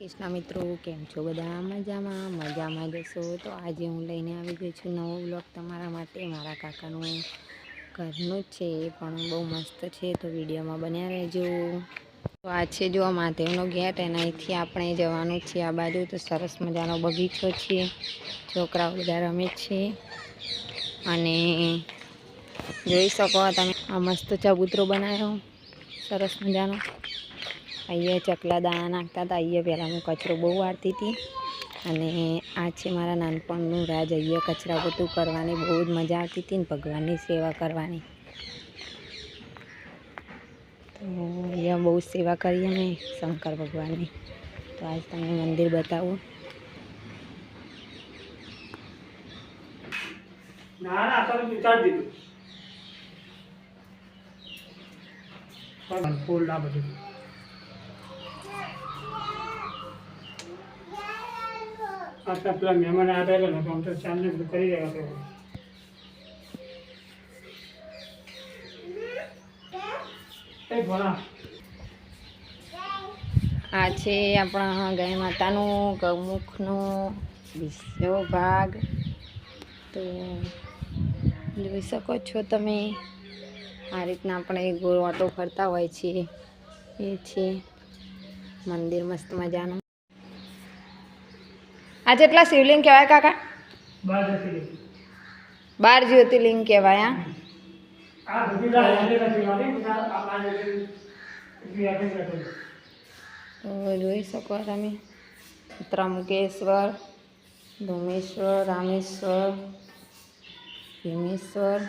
કૃષ્ણ મિત્રો, કેમ છો બધા? મજામાં મજામાં જશો તો આજે હું લઈને આવી ગઈ છું નવો બ્લોગ તમારા માટે. મારા કાકાનું ઘરનું જ છે પણ બહુ મસ્ત છે. તો વિડીયોમાં બન્યા રહેજો. તો આ છે જો આ મહાદેવનો ગેટ એના અહીંથી આપણે જવાનું છે આ બાજુ. તો સરસ મજાનો બગીચો છે. છોકરાઓ બધા રમે છે. અને જોઈ શકો તમે આ મસ્ત ચબૂતરો બનાવ્યો. સરસ મજાનો. અહીંયા ચકલા દાણા નાખતા હતા અહીંયા પહેલાં હું કચરો બહુ વાળતી હતી. અને આ છે મારા નાનપણનું રાજ અહીંયા કચરા બધું કરવાની બહુ જ મજા આવતી હતી ને ભગવાનની સેવા કરવાની. તો અહીંયા બહુ સેવા કરી અમે શંકર ભગવાનની. તો આજ તમને મંદિર બતાવું. ના ના તમે વિચાર દીધું. પણ ફૂલ ના બધું. આટલા પેલા મહેમાન આવેલા ને આમ તો ચાંદને કરી રહ્યા હતા આ છે આપણા ગાય માતાનું ગૌમુખનો બીજો ભાગ. તો જોઈ શકો છો તમે, આ રીતના આપણે ગોળવાટો ફરતા હોય છે એ છે મંદિર મસ્ત મજાનું. આ જેટલા શિવલિંગ કહેવાય કાકા? બાર જ્યોતિર્લિંગ. કહેવાય જતી તો જોઈ શકો તમે. ત્રંબકેશ્વર ધુમેશ્વર રામેશ્વર ભીમેશ્વર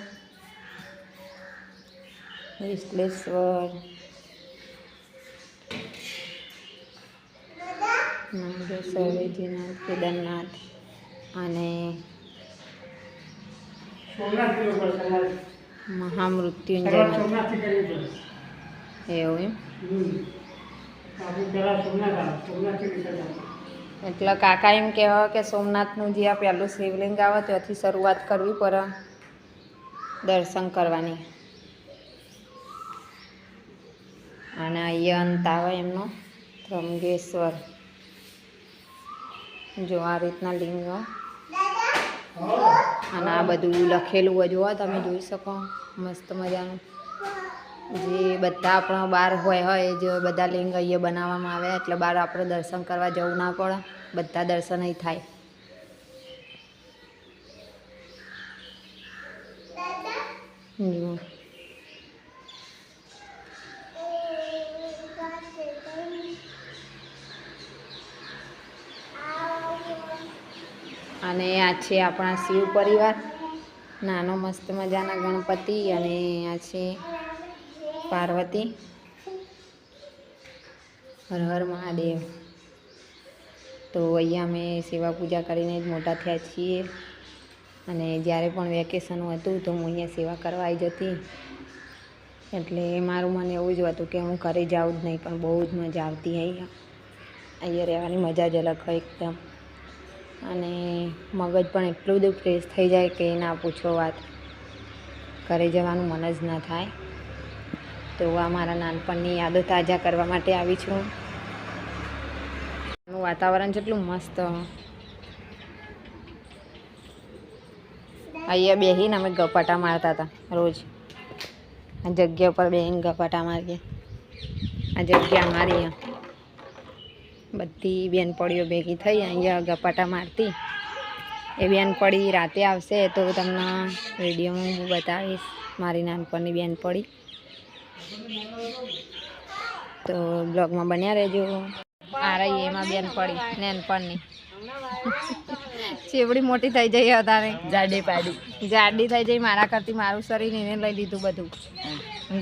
વિશ્લેશ્વર. નાગેશ્વર વૈદ્યનાથ કેદારનાથ અને મહામૃત્યુંજય એવું એમ. એટલે કાકા એમ કહેવા કે સોમનાથનું જે આ પહેલું શિવલિંગ આવે ત્યાંથી શરૂઆત કરવી પડે દર્શન કરવાની. અને અહીંયા અંત આવે એમનો ત્રંગેશ્વર. જો આ રીતના લિંગો. અને આ બધું લખેલું હોય જુઓ તમે જોઈ શકો. મસ્ત મજાનું. જે બધા આપણા બહાર હોય હોય જે બધા લિંગ અહીંયા બનાવવામાં આવે એટલે બહાર આપણે દર્શન કરવા જવું ના પડે. બધા દર્શન અહીં થાય. જુઓ અને આ છે આપણા શિવ પરિવાર. નાનો મસ્ત મજાના ગણપતિ અને આ છે પાર્વતી. હર હર મહાદેવ. તો અહીંયા અમે સેવા પૂજા કરીને જ મોટા થયા છીએ. અને જ્યારે પણ વેકેશન હતું તો હું અહીંયા સેવા કરવા આવી જતી. એટલે મારું મને એવું જ હતું કે હું ઘરે જાઉં જ નહીં, પણ બહુ જ મજા આવતી અહીંયા. અહીંયા રહેવાની મજા જ અલગ હોય એકદમ. અને મગજ પણ એટલું બધું ફ્રેશ થઈ જાય કે ના પૂછો વાત. ઘરે જવાનું મન જ ના થાય. તો આ મારા નાનપણની યાદો તાજા કરવા માટે આવી છું. વાતાવરણ કેટલું મસ્ત. અહીંયા બેસીને અમે ગપાટા મારતા હતા રોજ. આ જગ્યા ઉપર બેસીને ગપાટા મારીએ. આ જગ્યા અમારી. બધી બેનપડીઓ ભેગી થઈ અહીંયા ગપાટા મારતી. એ બેનપડી રાતે આવશે તો તમને રેડિયોમાં હું બતાવીશ. મારી નાનપણની બેનપડી તો બ્લોગમાં બન્યા રહેજો. આ રહી એમાં બેન પડી નાનપણની. ચેવડી મોટી થઈ જઈ અત્યારે જાડી પાડી. જાડી થઈ જઈ મારા કરતી મારું શરીર એને લઈ લીધું બધું.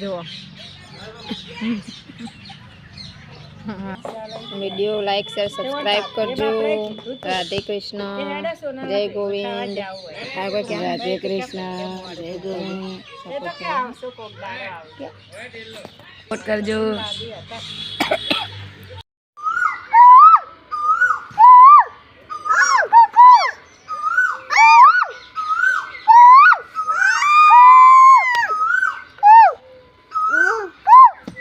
જુઓ. વીડિયો લાઈક શેર સબસ્ક્રાઈબ કરજો. રાધે કૃષ્ણ. જય ગોવિંદ. રાધે કૃષ્ણ. જય ગોવિંદ. સપોર્ટ કરજો.